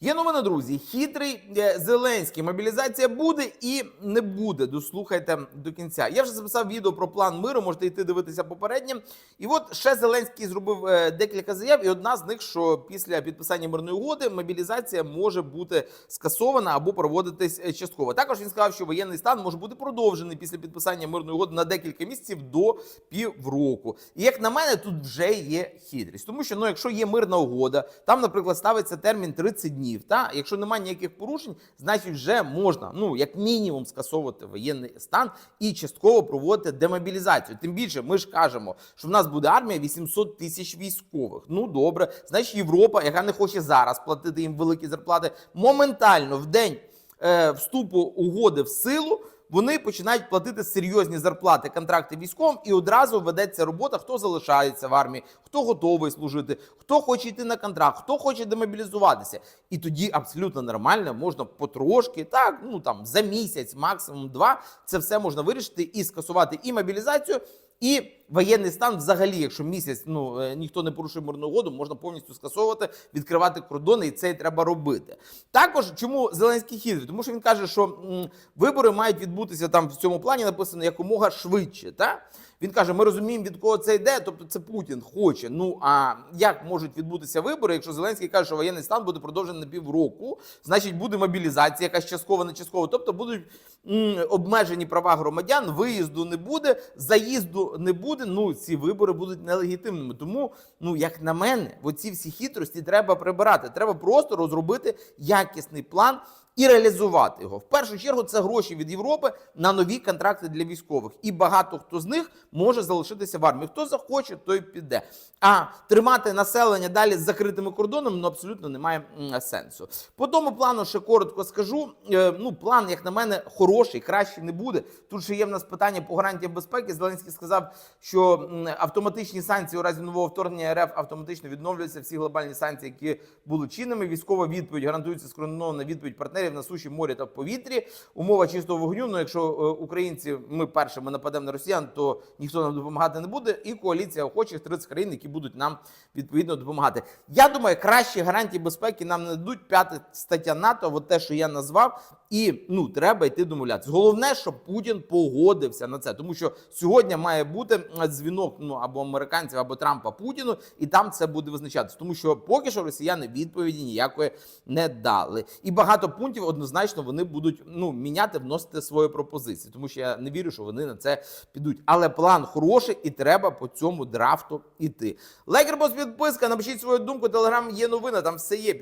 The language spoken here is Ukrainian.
Є новина, друзі. Хитрий е, Зеленський. Мобілізація буде і не буде. Дослухайте до кінця. Я вже записав відео про план миру. Можете йти дивитися попереднє. І от ще Зеленський зробив е, декілька заяв, і одна з них, що після підписання мирної угоди мобілізація може бути скасована або проводитись е, частково. Також він сказав, що воєнний стан може бути продовжений після підписання мирної угоди на декілька місяців до півроку. І як на мене, тут вже є хитрість, тому що ну, якщо є мирна угода, там, наприклад, ставиться термін 30 днів. Та якщо немає ніяких порушень, значить вже можна, ну як мінімум, скасовувати воєнний стан і частково проводити демобілізацію. Тим більше ми ж кажемо, що в нас буде армія 800 тисяч військових. Ну добре, значить Європа, яка не хоче зараз платити їм великі зарплати, моментально в день е, вступу угоди в силу. Вони починають платити серйозні зарплати, контракти військовим, і одразу ведеться робота, хто залишається в армії, хто готовий служити, хто хоче йти на контракт, хто хоче демобілізуватися. І тоді абсолютно нормально можна потрошки, так ну там за місяць, максимум два, це все можна вирішити і скасувати і мобілізацію. І воєнний стан, взагалі, якщо місяць ну е, ніхто не порушує мирну угоду, можна повністю скасовувати, відкривати кордони, і це треба робити. Також чому Зеленський хитрий? Тому що він каже, що м, вибори мають відбутися там в цьому плані написано якомога швидше. Та він каже: ми розуміємо, від кого це йде. Тобто, це Путін хоче. Ну а як можуть відбутися вибори, якщо Зеленський каже, що воєнний стан буде продовжений на півроку, значить буде мобілізація, якась часткова, не часткова. Тобто будуть м, обмежені права громадян, виїзду не буде, заїзду не буде. Ну ці вибори будуть нелегітимними. Тому, ну як на мене, оці всі хитрості треба прибирати. Треба просто розробити якісний план. І реалізувати його в першу чергу це гроші від Європи на нові контракти для військових, і багато хто з них може залишитися в армії. Хто захоче, той піде. А тримати населення далі з закритими кордонами ну абсолютно немає сенсу. По тому плану ще коротко скажу. Е, ну, план, як на мене, хороший, краще не буде. Тут ще є в нас питання по гарантіям безпеки. Зеленський сказав, що автоматичні санкції у разі нового вторгнення РФ автоматично відновлюються. Всі глобальні санкції, які були чинними. Військова відповідь гарантується скоординована відповідь партнерів на суші, морі та в повітрі. Умова чистого вогню. Ну, якщо е, українці ми першими нападемо на росіян, то ніхто нам допомагати не буде. І коаліція охочих 30 країн, які будуть нам відповідно допомагати. Я думаю, кращі гарантії безпеки нам не дадуть п'ята стаття НАТО, от те, що я назвав. І ну треба йти домовлятися. Головне, щоб Путін погодився на це, тому що сьогодні має бути дзвінок ну або американців, або Трампа Путіну, і там це буде визначатися. Тому що поки що росіяни відповіді ніякої не дали. І багато пунктів однозначно вони будуть ну міняти, вносити свої пропозиції, тому що я не вірю, що вони на це підуть. Але план хороший, і треба по цьому драфту іти. Лайкер, бос, підписка, напишіть свою думку. Телеграм є новина, там все є.